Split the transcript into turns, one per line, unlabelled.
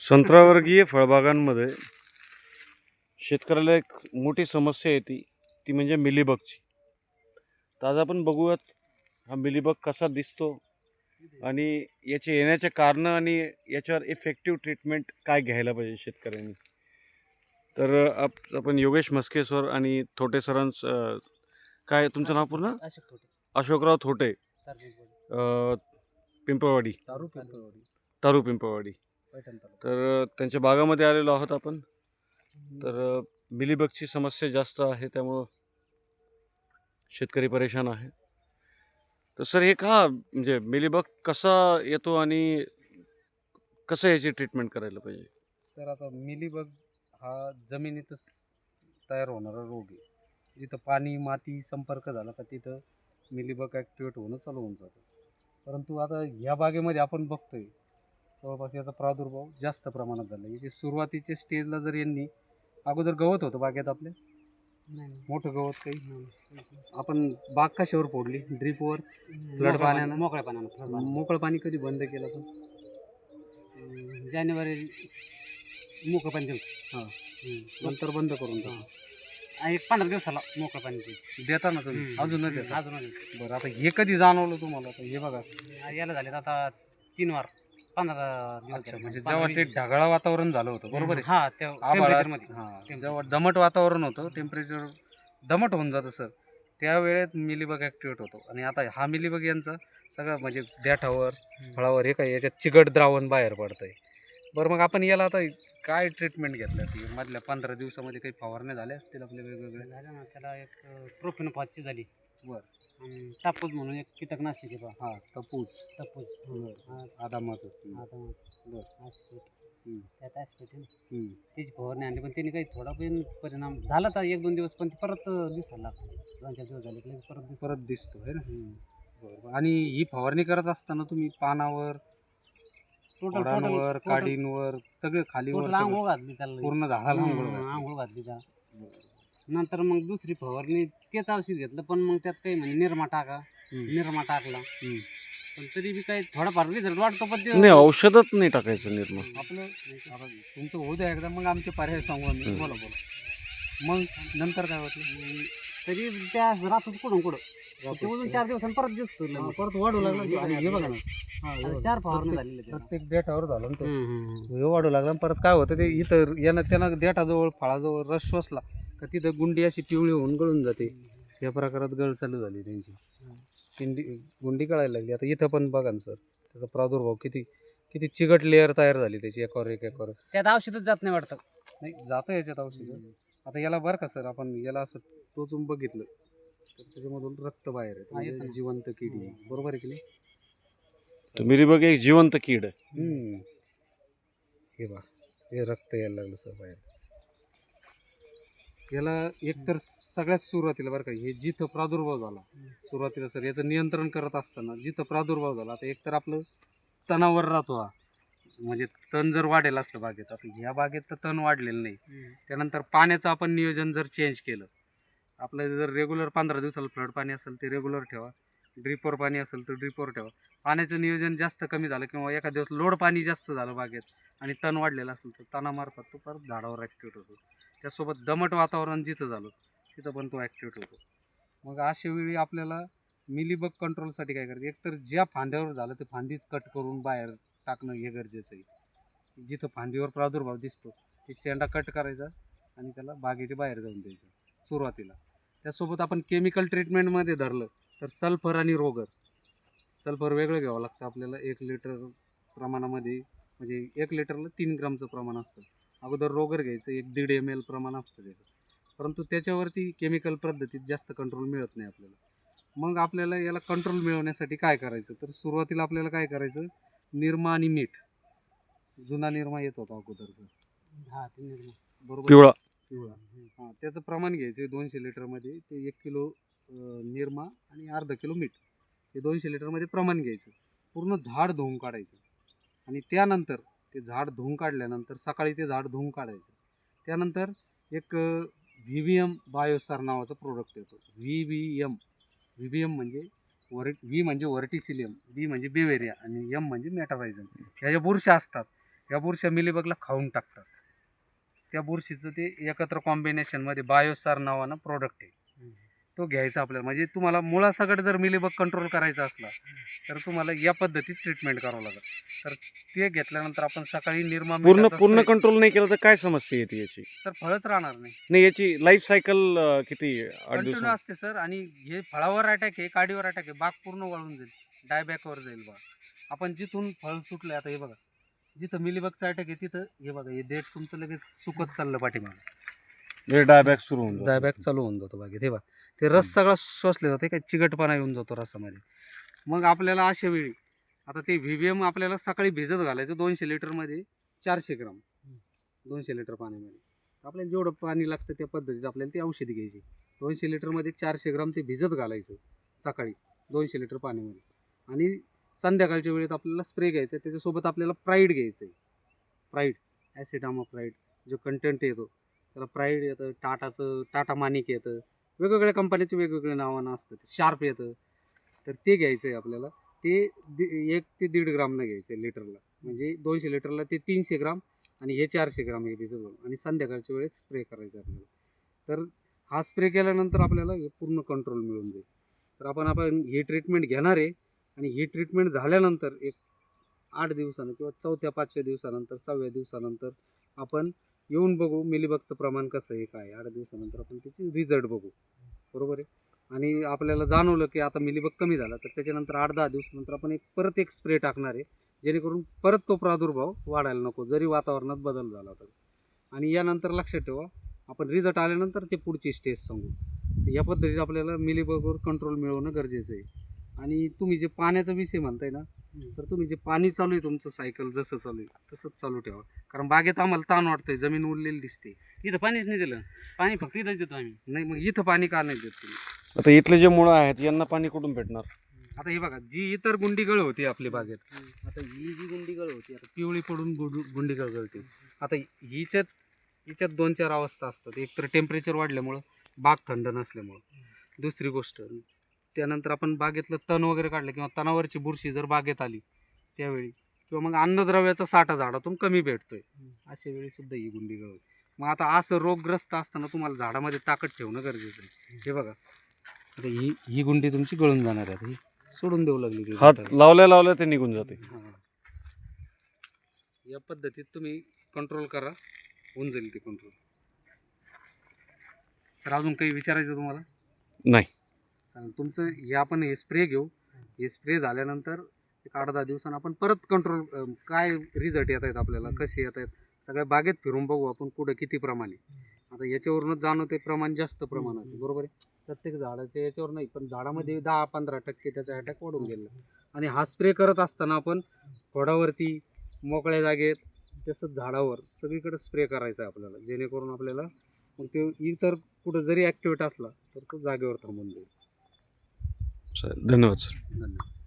संत्रावर्गीय फळबागांमध्ये शेतकऱ्याला एक मोठी समस्या येते ती म्हणजे मिलीबगची. तर आज आपण बघूयात हा मिलीबग कसा दिसतो आणि याचे येण्याचे कारणं आणि याच्यावर इफेक्टिव्ह ट्रीटमेंट काय घ्यायला पाहिजे शेतकऱ्यांनी. तर आप आपण योगेश मस्के सर आणि थोटे सरांच काय तुमचं नाव पूर्ण? अशोकराव थोटे. पिंपळवाडी. तारू
तालुका.
तर त्यांच्या बागामध्ये आलेलो आहोत आपण. तर मिलीबगची समस्या जास्त आहे त्यामुळं शेतकरी परेशान आहे तर सर हे का म्हणजे मिलीबग कसा येतो आणि कसं याची ट्रीटमेंट करायला पाहिजे?
सर आता मिलीबग हा जमिनीतच तयार होणारा रोग आहे. जिथं पाणी माती संपर्क झाला का तिथं मिलीबग ॲक्टिवेट होणं चालू होऊन जातं. परंतु आता ह्या बागेमध्ये आपण बघतोय जवळपास याचा प्रादुर्भाव जास्त प्रमाणात झाला याची सुरुवातीच्या स्टेजला जर यांनी अगोदर गवत होतं बागेत आपल्या. मोठं गवत काही. आपण बाग कशावर फोडली ड्रीपवर
मोकळ्या
पाण्यानं?
मोकळ्या पाण्यानं.
मोकळं पाणी कधी बंद केलं पण
जानेवारी मोकळं पाणी दिलं
हां. नंतर बंद करून.
आणि एक पंधरा दिवसाला मोकळं पाणी दिलं
देता ना तुम्ही. अजून देता
अजून.
बरं आता हे कधी जाणवलं तुम्हाला हे बघा
याला झाले आता तीन वार पंधरा दिवस
अच्छा
झाले.
म्हणजे
पंधरा
जेव्हा ते ढगाळ वातावरण झालं होतं बरोबर आहे?
हा त्या
आभाळात हां जेव्हा दमट वातावरण होतं टेम्परेचर दमट होऊन जातं सर त्यावेळेत मिलीबग ॲक्टिवेट होतो. आणि आता हा मिलीबग यांचा सगळं म्हणजे देठावर फळावर हे काय याच्यात चिकट द्रावण बाहेर पडतं आहे बरं मग आपण याला आता काय ट्रीटमेंट घेतलं? ती मधल्या पंधरा दिवसामध्ये काही फवारण्या झाल्या असतील आपले वेगवेगळे
झालं ना त्याला एक प्रोफिन पाचची झाली.
बरं
आणि टापूस म्हणून एक कीटकनाशक आहे बा.
हां
टापूस
बरं आदामाचं.
आता
बरं.
ऍस्पेट
हम्म.
त्यात ऍस्पेट आहे. ना.
हम्म.
त्याची फवारणी आणली पण त्यांनी काही थोडा पण परिणाम झाला तर एक दोन दिवस पण ते परत दिसायला लागतं. दोन चार दिवस झाले की लगेच परत दिसत.
परत दिसतो आहे ना बरं आणि ही फवारणी करत असताना तुम्ही पानावर
टोटल
फळांवर
टोटल
काडींवर सगळे खालीवर
टोटल
सगळं
आंघोळ घातली त्याला
पूर्ण झाडाला आंघोळ घातली.
आंघोळ घातली त्या नंतर मग दुसरी फवारणी तेच औषध घेतलं पण मग त्यात काही म्हणजे निरमा टाका. निरमा टाकला. पण तरी बी काही थोडाफार रिझल्ट वाटतो पण ते
नाही औषधच नाही टाकायचं निर्मा
आपलं आता तुमचं होऊ द्या एकदा मग आमचे पर्याय सांगू आम्ही. बोला बोला मग नंतर काय होतं
तरी त्या राहतो कुठून कुठं त्याच्यामधून चार दिवसांनी परत दिसतो लगेच.
परत वाढू लागला आणि हे बघा ना
आता चार फवारणी झालेल्या त्याला.
प्रत्येक देठावर झालं ना तो.
हम्म, हम्म, हम्म.
हे वाढू लागला परत काय होतं ते इथं यानं त्यानं देठाजवळ फळाजवळ रस शोषला का तिथं गुंडी अशी पिवळी होऊन गळून जाते. या प्रकारात गळ चालू झाली त्यांची. पिंडी गुंडी कळायला लागली. आता इथं पण बघा ना सर. त्याचा प्रादुर्भाव किती किती चिकट लेअर तयार झाली त्याची एकावर एक एकावर. एक.
त्यात औषधच जात नाही वाटतं.
नाही जातं याच्यात औषध. आता याला बरं का सर आपण याला असं टोचून बघितलं तर त्याच्यामधून रक्त बाहेर आहे
हा, येतं
म्हणजे. जिवंत किडी आहे. बरोबर आहे की नाही?
तर मिलीबग एक जिवंत कीड आहे.
हम्म. हे बा हे रक्त यायला लागलं सर बाहेर. याला एकतर सगळ्यात सुरुवातीला बरं का हे जिथं प्रादुर्भाव झाला सुरुवातीला सर याचं नियंत्रण करत असताना जिथं प्रादुर्भाव झाला आता एकतर आपलं तणावर राहतो हा. म्हणजे तण जर वाढेल असलं बागेत आता ह्या बागेत तर तण वाढलेलं नाही. त्यानंतर पाण्याचं आपण नियोजन जर चेंज केलं आपलं जर रेग्युलर पंधरा दिवसाला फ्लड पाणी असेल ते रेग्युलर ठेवा ड्रिपवर पाणी असेल तर ड्रिपवर ठेवा. पाण्याचं नियोजन जास्त कमी झालं किंवा एखाद्या दिवस लोड पाणी जास्त झालं बागेत आणि तण वाढलेलं असेल तर तणामार्फत तो परत झाडावर ॲक्टिवेट होतो. त्यासोबत दमट वातावरण जिथं झालं तिथं पण तो ॲक्टिवेट होतो. मग अशा वेळी आपल्याला मिलीबग कंट्रोलसाठी काय करायचं? एकतर ज्या फांद्यावर झालं ते फांदीच कट करून बाहेर टाकणं हे गरजेचं आहे. जिथं फांदीवर प्रादुर्भाव दिसतो ते शेंडा कट करायचा आणि त्याला बागेच्या बाहेर जाऊन द्यायचं सुरुवातीला. त्यासोबत आपण केमिकल ट्रीटमेंटमध्ये धरलं तर सल्फर आणि रोगर. सल्फर वेगळं घ्यावं लागतं आपल्याला एक लिटर प्रमाणामध्ये म्हणजे एक लिटरला तीन ग्रामचं प्रमाण असतं. अगोदर रोगर घ्यायचं एक दीड एम एल प्रमाण असतं त्याचं. परंतु त्याच्यावरती केमिकल पद्धतीत जास्त कंट्रोल मिळत नाही आपल्याला. मग आपल्याला याला कंट्रोल मिळवण्यासाठी काय करायचं? तर सुरुवातीला आपल्याला काय करायचं? निरमा आणि मीठ. जुना निरमा येत होता अगोदरचा.
हा ते निर्मा.
बरोबर?
पिवळा.
पिवळा. हां त्याचं प्रमाण घ्यायचं दोनशे लिटरमध्ये. ते एक किलो निरमा आणि अर्धा किलो मीठ. हे दोनशे लिटरमध्ये प्रमाण घ्यायचं. पूर्ण झाड धुवून काढायचं. आणि त्यानंतर ते झाड धुवून काढल्यानंतर सकाळी ते झाड धुवून काढायचं. त्यानंतर एक व्ही व्ही एम बायोसार नावाचा प्रोडक्ट येतो. V V M V V M म्हणजे वर व्ही म्हणजे वर्टिसिलियम बी म्हणजे बेवेरिया आणि एम म्हणजे मेटारायझम ह्या ज्या बुरश्या असतात ह्या बुरश्या मिलीबगला खाऊन टाकतात. त्या बुरशीचं ते एकत्र कॉम्बिनेशनमध्ये बायोसार नावानं प्रोडक्ट आहे. तो घ्यायचा आपल्याला. म्हणजे तुम्हाला मुळासकट जर मिलीबग कंट्रोल करायचा असला तर तुम्हाला या पद्धतीत ट्रीटमेंट करावं लागेल. तर ते घेतल्यानंतर आपण सकाळी निर्मा
पूर्ण पूर्ण कंट्रोल नाही केलं तर काय समस्या येते याची?
सर फळच राहणार नाही.
नाही याची लाईफ सायकल किती
कंटिन्यू असते सर. आणि हे फळावर अटॅक आहे काडीवर अटॅक आहे बाग पूर्ण वाळून जाईल. डायबॅकवर जाईल बा आपण जिथून फळ सुटले आता हे बघा. जिथं मिलीबगचा अटॅक आहे तिथं हे बघा हे देठ तुमचं लगेच सुकत चाललं पाठीमागे.
डायबॅक सुरू होऊन जातो.
डायबॅक चालू होऊन जातो बागेत हे बघा. ते रस सगळा शोषले जाते काय चिकटपणा येऊन जातो रसामध्ये. मग आपल्याला अशा वेळी आता ते व्ही बी एम आपल्याला सकाळी भिजत घालायचं दोनशे लिटरमध्ये चारशे ग्राम. दोनशे लिटर पाण्यामध्ये. आपल्याला जेवढं पाणी लागतं त्या पद्धतीत आपल्याला ती औषधी घ्यायची. दोनशे लिटरमध्ये चारशे ग्राम ते भिजत घालायचं सकाळी दोनशे लिटर पाण्यामध्ये. आणि संध्याकाळच्या वेळेत आपल्याला स्प्रे घ्यायचा आहे त्याच्यासोबत आपल्याला प्राईड घ्यायचं आहे प्राईड ॲसिडामा प्राईड जो कंटेंट येतो त्याला प्राईड येतं टाटाचं टाटा मानिक येतं. वेगवेगळ्या कंपनीचे वेगवेगळे नावानं असतं शार्प येतं. तर ते घ्यायचं आहे आपल्याला. ते दि एक ते दीड ग्रामनं घ्यायचं आहे लिटरला म्हणजे दोनशे लिटरला ते तीनशे ग्राम आणि हे चारशे ग्राम हे भिजत घालून. आणि संध्याकाळच्या वेळेस स्प्रे करायचं आपल्याला. तर हा स्प्रे केल्यानंतर आपल्याला हे पूर्ण कंट्रोल मिळून जाईल. तर आपण आपण ही ट्रीटमेंट घेणार आहे. आणि ही ट्रीटमेंट झाल्यानंतर एक आठ दिवसानं किंवा चौथ्या पाचव्या दिवसानंतर सहाव्या दिवसानंतर आपण येऊन बघू मिलीबगचं प्रमाण कसं आहे काय आठ दिवसानंतर आपण त्याची रिझल्ट बघू. बरोबर आहे? आणि आपल्याला जाणवलं की आता मिलीबग कमी झाला तर त्याच्यानंतर आठ दहा दिवसानंतर आपण एक परत एक स्प्रे टाकणार आहे जेणेकरून परत तो प्रादुर्भाव वाढायला नको जरी वातावरणात बदल झाला तर. आणि यानंतर लक्षात ठेवा आपण रिझल्ट आल्यानंतर ते पुढची स्टेज सांगू. या पद्धतीत आपल्याला मिलीबगवर कंट्रोल मिळवणं गरजेचं आहे. आणि तुम्ही जे पाण्याचा विषय म्हणताय ना तर तुम्ही जे पाणी चालू आहे तुमचं सायकल जसं चालू आहे तसंच चालू ठेवा. कारण बागेत आम्हाला ताण वाटतंय जमीन उरलेली दिसते.
इथं पाणीच नाही दिलं. पाणी फक्त इथंच देतो आम्ही.
नाही मग इथं पाणी का नाही देत तुम्ही?
आता इथले जे मुळं आहेत यांना पाणी कुठून भेटणार?
आता हे बघा जी इतर गुंडीगळ होती आपली बागेत आता ही जी गुंडीगळ होती आता पिवळी पडून गुंड गुंडीगळ गळते. आता हिच्यात हिच्यात दोन चार अवस्था असतात. एक तर टेम्परेचर वाढल्यामुळं बाग थंड नसल्यामुळं. दुसरी गोष्ट त्यानंतर आपण बागेतलं तण वगैरे काढलं किंवा तणावरची बुरशी जर बागेत आली त्यावेळी किंवा मग अन्नद्रव्याचा साठा झाडातून कमी भेटतोय अशा वेळी सुद्धा ही गुंडीगळ होती मग आता असं रोगग्रस्त असताना तुम्हाला झाडामध्ये ताकद ठेवणं गरजेचं आहे. हे बघा. आता ही ही गुंडी तुमची गळून जाणार आहे. ही सोडून देऊ लागली
हात. लावल्या लावल्या ते निघून जाते.
हा. या पद्धतीत तुम्ही कंट्रोल करा. होऊन जाईल ते कंट्रोल सर अजून काही विचारायचं तुम्हाला?
नाही.
चालेल तुमचं हे आपण हे स्प्रे घेऊ. हे स्प्रे झाल्यानंतर एक आठ दहा दिवसानं आपण परत कंट्रोल काय रिझल्ट येत आहेत आपल्याला कसे येत आहेत सगळ्या बागेत फिरून बघू आपण कुठं किती प्रमाणे आता याच्यावरूनच जाणवते प्रमाण जास्त प्रमाणात बरोबर आहे? प्रत्येक झाडाच्या याच्यावर नाही पण झाडामध्ये दहा पंधरा टक्के त्याचा अटॅक वाढून गेला आणि हा स्प्रे करत असताना आपण खोडावरती मोकळ्या जागेत तसंच झाडावर सगळीकडे स्प्रे करायचा आहे आपल्याला जेणेकरून आपल्याला मग ते इतर कुठं जरी ॲक्टिवेट असला तर तो जागेवर थांबून जाईल.
चालेल. धन्यवाद सर
धन्यवाद